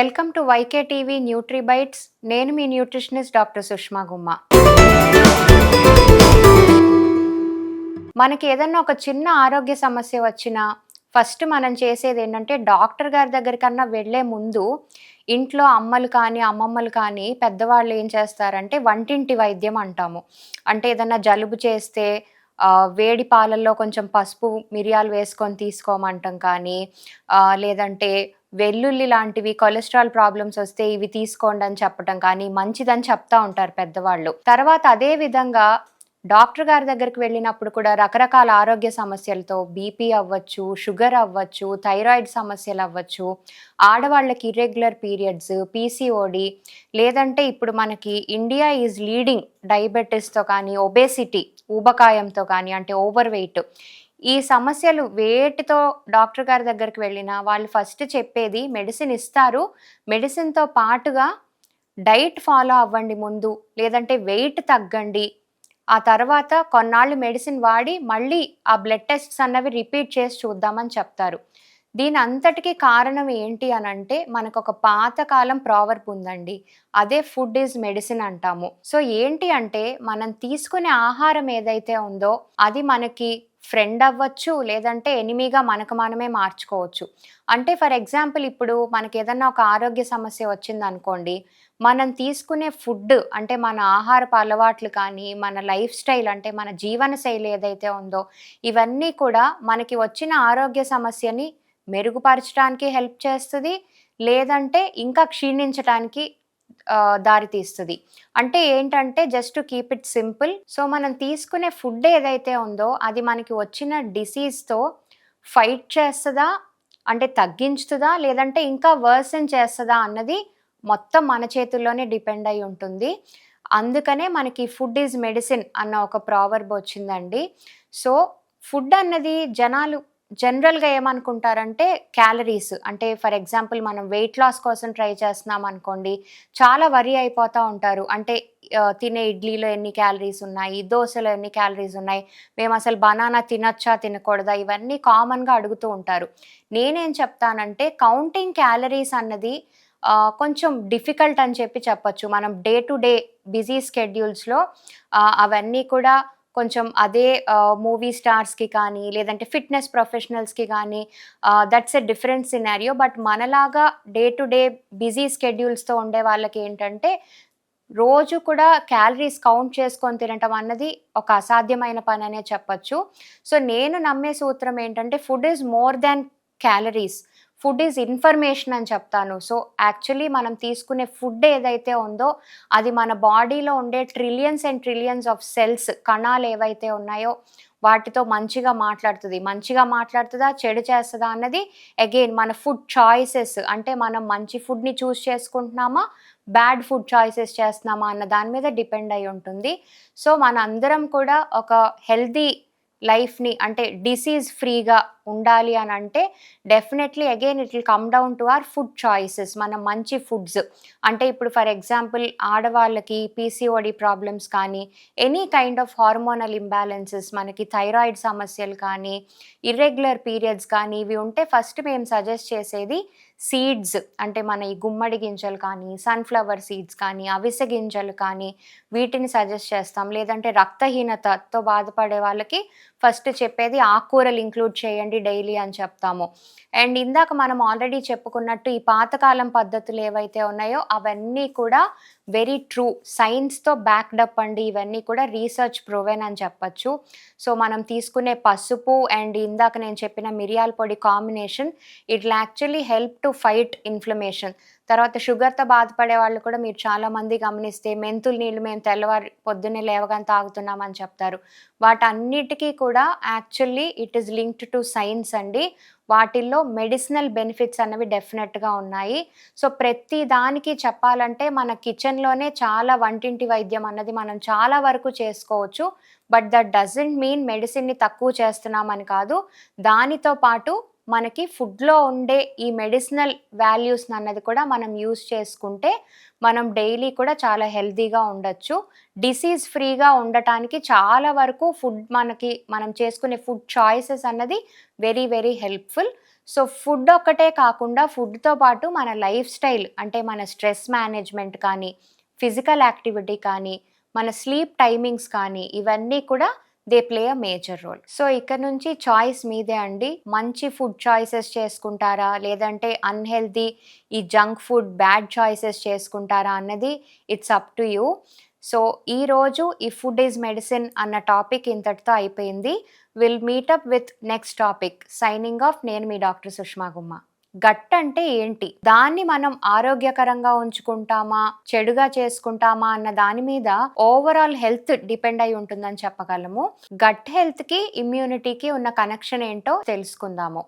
Welcome to YK TV NutriBites. నేను మీ nutritionist doctor Sushma గుమ్మ. మనకి ఏదన్నా ఒక చిన్న ఆరోగ్య సమస్య వచ్చినా ఫస్ట్ మనం చేసేది ఏంటంటే డాక్టర్ గారి దగ్గరికన్నా వెళ్ళే ముందు ఇంట్లో అమ్మలు కానీ అమ్మమ్మలు కానీ పెద్దవాళ్ళు ఏం చేస్తారంటే వంటింటి వైద్యం అంటాము. అంటే ఏదన్నా జలుబు చేస్తే వేడి పాలల్లో కొంచెం పసుపు మిరియాలు వేసుకొని తీసుకోమంటాం కానీ లేదంటే వెల్లుల్లి లాంటివి కొలెస్ట్రాల్ ప్రాబ్లమ్స్ వస్తే ఇవి తీసుకోండి అని చెప్పటం కానీ మంచిదని చెప్తా ఉంటారు పెద్దవాళ్ళు. తర్వాత అదే విధంగా డాక్టర్ గారి దగ్గరికి వెళ్ళినప్పుడు కూడా రకరకాల ఆరోగ్య సమస్యలతో బీపీ అవ్వచ్చు షుగర్ అవ్వచ్చు థైరాయిడ్ సమస్యలు అవ్వచ్చు ఆడవాళ్ళకి ఇర్రెగ్యులర్ పీరియడ్స్ పీసీఓడి లేదంటే ఇప్పుడు మనకి ఇండియా ఈజ్ లీడింగ్ డయాబెటీస్తో కానీ ఒబేసిటీ ఊబకాయంతో కానీ అంటే ఓవర్ వెయిట్ ఈ సమస్యలు వేటితో డాక్టర్ గారి దగ్గరికి వెళ్ళినా వాళ్ళు ఫస్ట్ చెప్పేది మెడిసిన్ ఇస్తారు. మెడిసిన్తో పాటుగా డైట్ ఫాలో అవ్వండి ముందు లేదంటే వెయిట్ తగ్గండి. ఆ తర్వాత కొన్నాళ్ళు మెడిసిన్ వాడి మళ్ళీ ఆ బ్లడ్ టెస్ట్స్ అన్నవి రిపీట్ చేసి చూద్దామని చెప్తారు. దీని అంతటికీ కారణం ఏంటి అని అంటే మనకు ఒక పాతకాలం ప్రావర్ప్ ఉందండి. అదే ఫుడ్ ఈజ్ మెడిసిన్ అంటాము. సో ఏంటి అంటే మనం తీసుకునే ఆహారం ఏదైతే ఉందో అది మనకి ఫ్రెండ్ అవ్వచ్చు లేదంటే ఎనిమీగా మనకు మనమే మార్చుకోవచ్చు. అంటే ఫర్ ఎగ్జాంపుల్ ఇప్పుడు మనకి ఏదన్నా ఒక ఆరోగ్య సమస్య వచ్చింది అనుకోండి మనం తీసుకునే ఫుడ్ అంటే మన ఆహారపు అలవాట్లు కానీ మన లైఫ్ స్టైల్ అంటే మన జీవన శైలి ఏదైతే ఉందో ఇవన్నీ కూడా మనకి వచ్చిన ఆరోగ్య సమస్యని మెరుగుపరచడానికి హెల్ప్ చేస్తుంది. లేదంటే ఇంకా క్షీణించడానికి దారితీస్తుంది అంటే ఏంటంటే just keep it simple so మనం తీసుకునే ఫుడ్ ఏదైతే ఉందో అది మనకి వచ్చిన డిసీజ్తో ఫైట్ చేస్తుందా? అంటే తగ్గించుతుందా? లేదంటే ఇంకా వర్సన్ చేస్తుందా అన్నది మొత్తం మన చేతుల్లోనే డిపెండ్ అయి ఉంటుంది. అందుకనే మనకి ఫుడ్ ఈజ్ మెడిసిన్ అన్న ఒక ప్రావర్బ్ వచ్చిందండి. సో ఫుడ్ అన్నది జనాలు జనరల్గా ఏమనుకుంటారంటే క్యాలరీస్. అంటే ఫర్ ఎగ్జాంపుల్ మనం వెయిట్ లాస్ కోసం ట్రై చేస్తున్నాం అనుకోండి చాలా వరి అయిపోతూ ఉంటారు. అంటే తినే ఇడ్లీలో ఎన్ని క్యాలరీస్ ఉన్నాయి దోశలో ఎన్ని క్యాలరీస్ ఉన్నాయి మేము అసలు బనానా తినచ్చా తినకూడదా ఇవన్నీ కామన్గా అడుగుతూ ఉంటారు. నేనేం చెప్తానంటే కౌంటింగ్ క్యాలరీస్ అన్నది కొంచెం డిఫికల్ట్ అని చెప్పి చెప్పచ్చు. మనం డే టు డే బిజీ స్కెడ్యూల్స్లో అవన్నీ కూడా కొంచెం అదే మూవీ స్టార్స్కి కానీ లేదంటే ఫిట్నెస్ ప్రొఫెషనల్స్కి కానీ that's a different scenario but మనలాగా డే టు డే బిజీ స్కెడ్యూల్స్తో ఉండే వాళ్ళకి ఏంటంటే రోజు కూడా క్యాలరీస్ కౌంట్ చేసుకొని తినటం అన్నది ఒక అసాధ్యమైన పని అనే చెప్పచ్చు. సో నేను నమ్మే సూత్రం ఏంటంటే food is more than calories food is information అని చెప్తాను. సో యాక్చువల్లీ మనం తీసుకునే ఫుడ్ ఏదైతే ఉందో అది మన బాడీలో ఉండే trillions and trillions of cells కణాలు ఏవైతే ఉన్నాయో వాటితో మంచిగా మాట్లాడుతుంది. మంచిగా మాట్లాడుతుందా చెడు చేస్తుందా అన్నది అగైన్ మన ఫుడ్ చాయిసెస్ అంటే మనం మంచి ఫుడ్ని చూస్ చేసుకుంటున్నామా బ్యాడ్ ఫుడ్ చాయిసెస్ చేస్తున్నామా అన్న దాని మీద డిపెండ్ అయి ఉంటుంది. సో మన అందరం కూడా ఒక హెల్తీ లైఫ్ని అంటే డిసీజ్ ఫ్రీగా ఉండాలి అని అంటే definitely again it will come down to our food choices మనం మంచి ఫుడ్స్ అంటే ఇప్పుడు ఫర్ ఎగ్జాంపుల్ ఆడవాళ్ళకి పీసీఓడి ప్రాబ్లమ్స్ కానీ any kind of hormonal imbalances మనకి థైరాయిడ్ సమస్యలు కానీ ఇర్రెగ్యులర్ పీరియడ్స్ కానీ ఇవి ఉంటే ఫస్ట్ మేము సజెస్ట్ చేసేది సీడ్స్ అంటే మన ఈ గుమ్మడి గింజలు కానీ సన్ఫ్లవర్ సీడ్స్ కానీ అవిసె గింజలు కానీ వీటిని సజెస్ట్ చేస్తాం. లేదంటే రక్తహీనతతో బాధపడే వాళ్ళకి ఫస్ట్ చెప్పేది ఆకుకూరలు ఇంక్లూడ్ చేయండి డైలీ అని చెప్తాము. అండ్ ఇందాక మనం ఆల్రెడీ చెప్పుకున్నట్టు ఈ పాతకాలం పద్ధతులు ఏవైతే ఉన్నాయో అవన్నీ కూడా వెరీ ట్రూ సైన్స్తో బ్యాక్డప్ అండి. ఇవన్నీ కూడా రీసెర్చ్ ప్రూవెన్ అని చెప్పచ్చు. సో మనం తీసుకునే పసుపు అండ్ ఇందాక నేను చెప్పిన మిరియాల పొడి combination it actually help to fight inflammation తర్వాత షుగర్తో బాధపడే వాళ్ళు కూడా మీరు చాలా మంది గమనిస్తే మెంతులు నీళ్ళు మేము తెల్లవారి పొద్దున్నే లేవగానే తాగుతున్నామని చెప్తారు. వాటన్నిటికీ కూడా actually it is linked to science అండి. వాటిల్లో మెడిసినల్ బెనిఫిట్స్ అనేవి డెఫినెట్గా ఉన్నాయి. సో ప్రతి దానికి చెప్పాలంటే మన కిచెన్లోనే చాలా వంటింటి వైద్యం అన్నది మనం చాలా వరకు చేసుకోవచ్చు. బట్ దట్ డజంట్ మీన్ మెడిసిన్ని తక్కువ చేస్తున్నామని కాదు. దానితో పాటు మనకి ఫుడ్లో ఉండే ఈ మెడిసినల్ వాల్యూస్ అన్నది కూడా మనం యూస్ చేసుకుంటే మనం డైలీ కూడా చాలా హెల్తీగా ఉండొచ్చు. డిసీజ్ ఫ్రీగా ఉండటానికి చాలా వరకు ఫుడ్ మనకి మనం చేసుకునే ఫుడ్ చాయిసెస్ అన్నది very very helpful. So food ఒక్కటే కాకుండా ఫుడ్తో పాటు మన లైఫ్ స్టైల్ అంటే మన స్ట్రెస్ మేనేజ్మెంట్ కానీ ఫిజికల్ యాక్టివిటీ కానీ మన స్లీప్ టైమింగ్స్ కానీ ఇవన్నీ కూడా they play a major role. So ఇక్కడ నుంచి చాయిస్ మీదే అండి. మంచి ఫుడ్ చాయిసెస్ చేసుకుంటారా? లేదంటే అన్హెల్దీ ఈ జంక్ ఫుడ్ బ్యాడ్ చాయిసెస్ చేసుకుంటారా అన్నది it's up to you. So ఈరోజు ఈ ఫుడ్ ఈజ్ మెడిసిన్ అన్న టాపిక్ ఇంతటితో అయిపోయింది. Will meet up with next topic. Signing off నేను మీ డాక్టర్ సుష్మా గుమ్మ. గట్ అంటే ఏంటి? దాన్ని మనం ఆరోగ్యకరంగా ఉంచుకుంటామా? చెడుగా చేసుకుంటామా? అన్న దాని మీద ఓవరాల్ హెల్త్ డిపెండ్ అయి ఉంటుందని చెప్పగలము. గట్ హెల్త్కి ఇమ్యూనిటీకి ఉన్న కనెక్షన్ ఏంటో తెలుసుకుందాము.